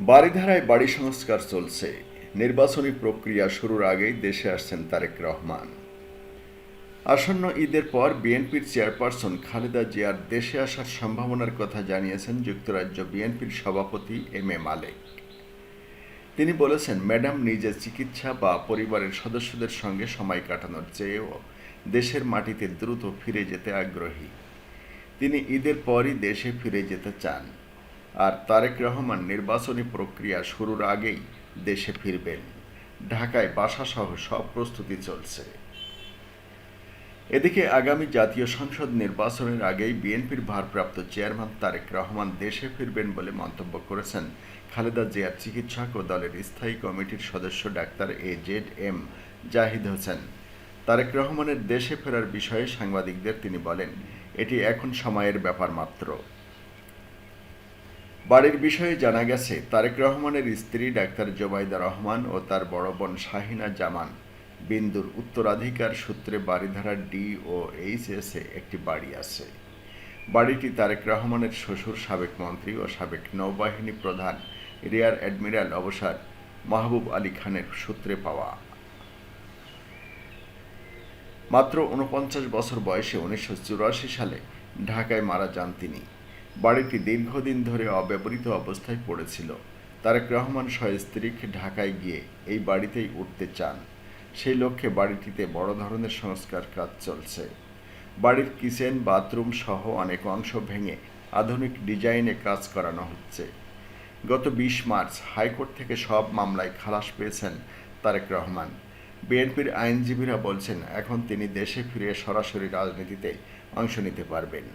বাড়িধারায় বাড়ি সংস্কার চলছে। নির্বাচনী প্রক্রিয়া শুরুর আগেই দেশে আসছেন তারেক রহমান। আসন্ন ঈদের পর বিএনপির চেয়ারপারসন খালেদা জিয়ার দেশে আসার সম্ভাবনার কথা জানিয়েছেন যুক্তরাজ্য বিএনপির সভাপতি এম এ মালেক। তিনি বলেছেন, ম্যাডাম নিজের চিকিৎসা বা পরিবারের সদস্যদের সঙ্গে সময় কাটানোর চেয়েও দেশের মাটিতে দ্রুত ফিরে যেতে আগ্রহী। তিনি ঈদের পরই দেশে ফিরে যেতে চান। আর তারেক রহমান নির্বাচনী প্রক্রিয়া শুরুর আগেই দেশে ফিরবেন। ঢাকায় বাসাসহ সব প্রস্তুতি চলছে। এদিকে আগামী জাতীয় সংসদ নির্বাচনের আগেই বিএনপির ভারপ্রাপ্ত চেয়ারম্যান তারেক রহমান দেশে ফিরবেন বলে মন্তব্য করেছেন খালেদা জিয়ার চিকিৎসক ও দলের স্থায়ী কমিটির সদস্য doctor A Z M Zahid Hossain. Tarique রহমানের দেশে ফেরার বিষয়ে সাংবাদিকদের তিনি বলেন, এটি এখন সময়ের ব্যাপার মাত্র। বাড়ির বিষয়ে জানা গেছে, তারেক রহমানের স্ত্রী ডাক্তার জোবাইদা রহমান ও তার বড় বোন শাহিনা জামান বিন্দুর উত্তরাধিকার সূত্রে বাড়িধারা ডি ও এইচএসে একটি বাড়ি আছে। বাড়িটি তারেক রহমানের শ্বশুর, সাবেক মন্ত্রী ও সাবেক নৌবাহিনী প্রধান রিয়ার অ্যাডমিরাল অবসর মাহবুব আলী খানের সূত্রে পাওয়া। মাত্র উনপঞ্চাশ বছর বয়সে উনিশশো চুরাশি সালে ঢাকায় মারা যান তিনি। বাড়িটি দীর্ঘদিন ধরে অব্যবহৃত অবস্থায় পড়েছিল। তারেক রহমান সহ স্ত্রী ঢাকায় গিয়ে এই বাড়িতেই উঠতে চান। সেই লক্ষ্যে বাড়িটিতে বড় ধরনের সংস্কার কাজ চলছে। বাড়ির কিচেন, বাথরুম সহ অনেক অংশ ভেঙে আধুনিক ডিজাইনে কাজ করানো হচ্ছে। গত বিশ মার্চ হাইকোর্ট থেকে সব মামলায় খালাস পেয়েছেন তারেক রহমান। বিএনপির আইনজীবীরা বলছেন, এখন তিনি দেশে ফিরে সরাসরি রাজনীতিতে অংশ নিতে পারবেন।